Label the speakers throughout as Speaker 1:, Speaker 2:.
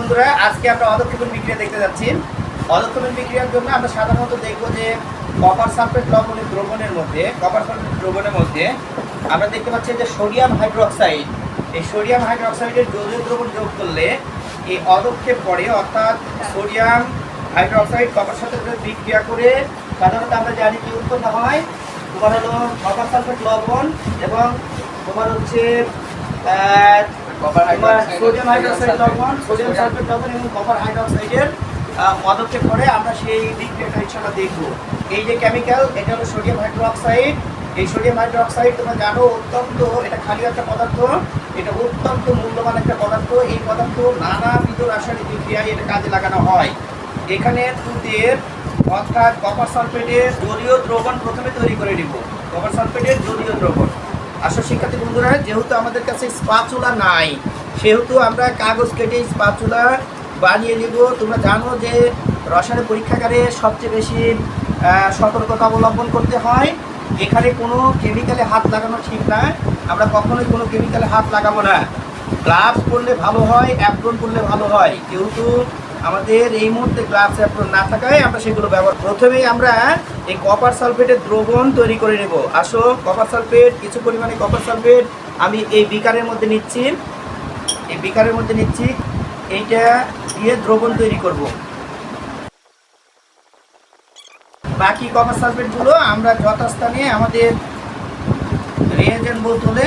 Speaker 1: বন্ধুরা, আজকে আমরা অদক্ষেপণ বিক্রিয়া দেখতে যাচ্ছি। অদক্ষেপণ বিক্রিয়ার জন্য আমরা সাধারণত দেখব যে কপার সালফেট লবণের দ্রবণের মধ্যে কপার সালফেট দ্রবণের মধ্যে আমরা দেখতে পাচ্ছি যে সোডিয়াম হাইড্রোক্সাইড এই সোডিয়াম হাইড্রোক্সাইডের জলীয় দ্রবণ যোগ করলে এই অদক্ষেপ পড়ে অর্থাৎ সোডিয়াম হাইড্রোক্সাইড কপার সাথে বিক্রিয়া করে সাধারণত আমরা জানি কি উৎপন্ন হয়। তোমার হলো কপার সালফেট লবণ এবং তোমার হচ্ছে সোডিয়াম হাইড্রোক্সাইড লবণ সোডিয়াম সালফেট লবণ এবং কপার হাইড্রোক্সাইডের পদক্ষেপ করে আমরা সেই বিক্রিয়াটা ইনশাল্লাহ দেখব। এই যে কেমিক্যাল এটা হলো সোডিয়াম হাইড্রোক্সাইড। এই সোডিয়াম হাইড্রোক্সাইড তোমরা জানো অত্যন্ত এটা খালি একটা পদার্থ এটা অত্যন্ত মূল্যবান একটা পদার্থ। এই পদার্থ নানাবিধ রাসায়নিক বিক্রিয়ায় এটা কাজে লাগানো হয়। এখানে দুধের অর্থাৎ কপার সালফেটের জলীয় দ্রবণ প্রথমে তৈরি করে নিব। কপার সালফেটের জলীয় দ্রবণ। আসলে শিক্ষার্থী বন্ধুরা, যেহেতু আমাদের কাছে স্পাচুলা নাই, সেহেতু আমরা কাগজ কেটে স্পাচুলা বানিয়ে নিব। তোমরা জানো যে রসায়ন পরীক্ষাগারে সবচেয়ে বেশি সতর্কতা অবলম্বন করতে হয়। এখানে কোনো কেমিক্যালে হাত লাগানো ঠিক না। আমরা কখনোই কোনো কেমিক্যালে হাত লাগাবো না। গ্লাভস পরলে ভালো হয় অ্যাপ্রন পরলে ভালো হয়। যেহেতু আমাদের এই মুহূর্তে গ্লাস অ্যাপ্রন না থাকায় আমরা সেগুলো ব্যবহার প্রথমেই আমরা এই কপার সালফেটের দ্রবণ তৈরি করে নেব। আসো কপার সালফেট কিছু পরিমাণে কপার সালফেট আমি এই বিকারের মধ্যে নিচ্ছি। এই বিকারের মধ্যে নিচ্ছি। এইটা দিয়ে দ্রবণ তৈরি করব। বাকি কপার সালফেটগুলো আমরা যথাস্থানে আমাদের রিয়েজেন্ট বোতলে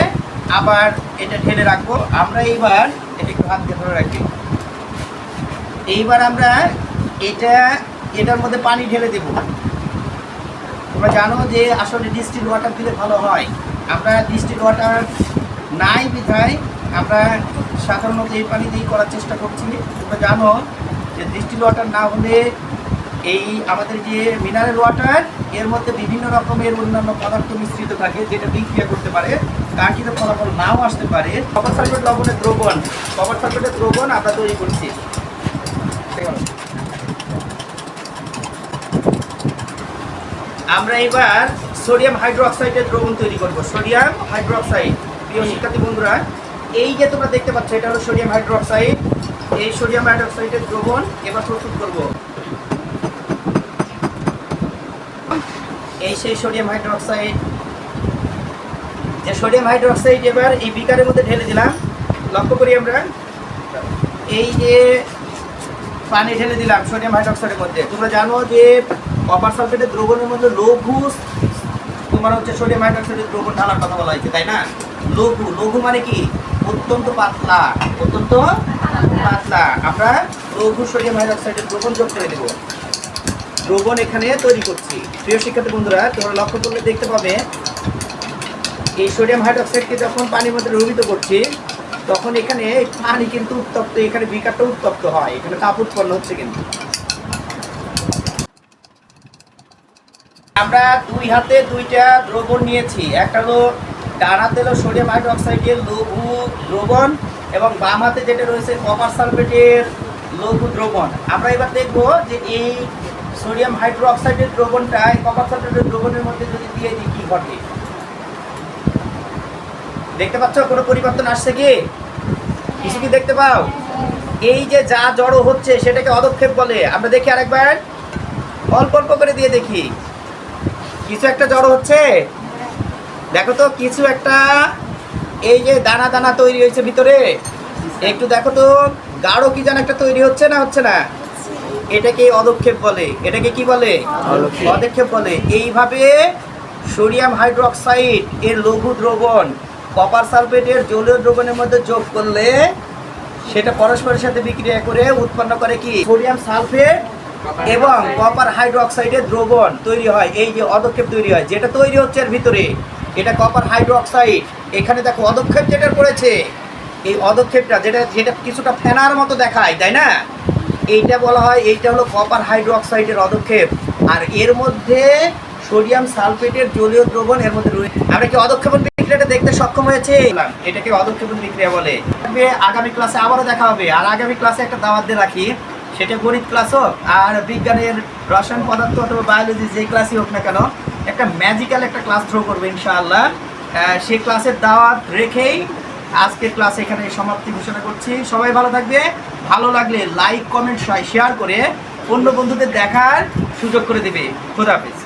Speaker 1: আবার এটা ঢেলে রাখব। আমরা এইবার এটা একটু হাত দিয়ে ধরে রাখি। এইবার আমরা এটা, এটার মধ্যে পানি ঢেলে দেব। তোমরা জানো যে আসলে ডিস্টিল ওয়াটার দিলে ভালো হয়। আমরা ডিস্টিল ওয়াটার নাই বিধায় আমরা সাধারণত এই পানি দিয়েই করার চেষ্টা করছি। তোমরা জানো যে ডিস্টিল ওয়াটার না হলে এই আমাদের যে মিনারেল ওয়াটার এর মধ্যে বিভিন্ন রকমের অন্যান্য পদার্থ মিশ্রিত থাকে, যেটা বিক্রিয়া করতে পারে। তার কাঙ্ক্ষিত ফলাফল নাও আসতে পারে। কপার সালফেট লবণের দ্রবণ কপার সালফেটের দ্রবণ আমরা তৈরি করছি। আমরা এবার সোডিয়াম হাইড্রোক্সাইডের দ্রবণ তৈরি করব। সোডিয়াম হাইড্রোক্সাইড প্রিয় শিক্ষার্থী বন্ধুরা এই যে তোমরা দেখতে পাচ্ছ এটা হলো সোডিয়াম হাইড্রোক্সাইড এই সোডিয়াম হাইড্রোক্সাইডের দ্রবণ এবার প্রস্তুত করব। এই সেই সোডিয়াম হাইড্রোক্সাইড যে সোডিয়াম হাইড্রোক্সাইড এবার এই বিকারের মধ্যে ঢেলে দিলাম। লক্ষ্য করি আমরা এই যে পানি ঢেলে দিলাম, সোডিয়াম হাইড্রোক্সাইডের মধ্যে। তোমরা জানো যে কপার সালফেটের দ্রবণের মধ্যে লঘু তোমার হচ্ছে সোডিয়াম হাইড্রোক্সাইডের দ্রবণ ঢালার কথা বলা হয়েছে, তাই না? লঘু লঘু মানে কি? অত্যন্ত পাতলা অত্যন্ত পাতলা। আমরা লঘু সোডিয়াম হাইড্রোক্সাইডের দ্রবণ যোগ করে দেবো দ্রবণ এখানে তৈরি করছি। প্রিয় শিক্ষার্থী বন্ধুরা, তোমরা লক্ষ্য করলে দেখতে পাবে, এই সোডিয়াম হাইড্রোক্সাইডকে যখন পানির মধ্যে রোহিত করছি তখন এখানে পানি কিন্তু উত্তপ্ত, এখানে বিকারটা উত্তপ্ত হয়, এখানে তাপ উৎপন্ন হচ্ছে কিন্তু। আমরা দুই হাতে দুইটা দ্রবণ নিয়েছি। একটা হলো ডান হাতে হলো সোডিয়াম হাইড্রোক্সাইডের লঘু দ্রবণ এবং বাম হাতে যেটা রয়েছে কপার সালফেটের লঘু দ্রবণ। আমরা এবার দেখব যে এই সোডিয়াম হাইড্রোক্সাইডের দ্রবণটা কপার সালফেটের দ্রবণের মধ্যে যদি দিয়ে দিই, কি ঘটে? দেখতে পাচ্ছ কোনো পরিবর্তন আসছে কি? কিছু কি দেখতে পাও? এই যে যা জড়ো হচ্ছে সেটাকে অদক্ষেপ বলে। আমরা দেখি আরেকবার। অল্প অল্প করে দিয়ে দেখি। কিছু একটা জড়ো হচ্ছে। দেখো তো কিছু একটা এই যে দানা দানা তৈরি হয়েছে ভিতরে। একটু দেখো তো গাঢ় কি যেন একটা তৈরি হচ্ছে না হচ্ছে না? এটাকে অদক্ষেপ বলে। এটাকে কি বলে?
Speaker 2: অদক্ষেপ।
Speaker 1: বলে। এইভাবে সোডিয়াম হাইড্রোক্সাইড এর লঘু দ্রবণ কপার সালফেটের জলীয় দ্রবণের মধ্যে যোগ করলে সেটা পরস্পরের সাথে বিক্রিয়া করে উৎপন্ন করে কি? সোডিয়াম সালফেট এবং কপার হাইড্রোক্সাইডের দ্রবণ তৈরি হয়। এই যে অদক্ষেপ তৈরি হয় যেটা তৈরি হচ্ছে এর ভিতরে এটা কপার হাইড্রোক্সাইড এখানে দেখো অদক্ষেপ যেটা পড়েছে এই অদক্ষেপটা যেটা যেটা কিছুটা ফেনার মতো দেখায় তাই না? এইটা বলা হয় এইটা হলো কপার হাইড্রোক্সাইডের অদক্ষেপ। আর এর মধ্যে সোডিয়াম সালফেটের জলীয় দ্রবণ এর মধ্যে রয়েছে আমরা কি অদক্ষেপণ দেখতে সক্ষম হয়েছে। এটাকে অদক্ষেপণ বিক্রিয়া বলে। আগামী ক্লাসে আবারও দেখা হবে। আর আগামী ক্লাসে একটা দাওয়াত দিয়ে রাখি, সেটা গণিত ক্লাস হোক আর বিজ্ঞানের রসায়ন পদার্থ অথবা বায়োলজি যে ক্লাসই হোক না কেন, একটা ম্যাজিক্যাল একটা ক্লাস থ্রো করবে ইনশাআল্লাহ। সেই ক্লাসের দাওয়াত রেখেই আজকের ক্লাস এখানে সমাপ্তি ঘোষণা করছি। সবাই ভালো থাকবে। ভালো লাগলে লাইক কমেন্ট শেয়ার করে অন্য বন্ধুদের দেখার সুযোগ করে দেবে। খোদাফিজ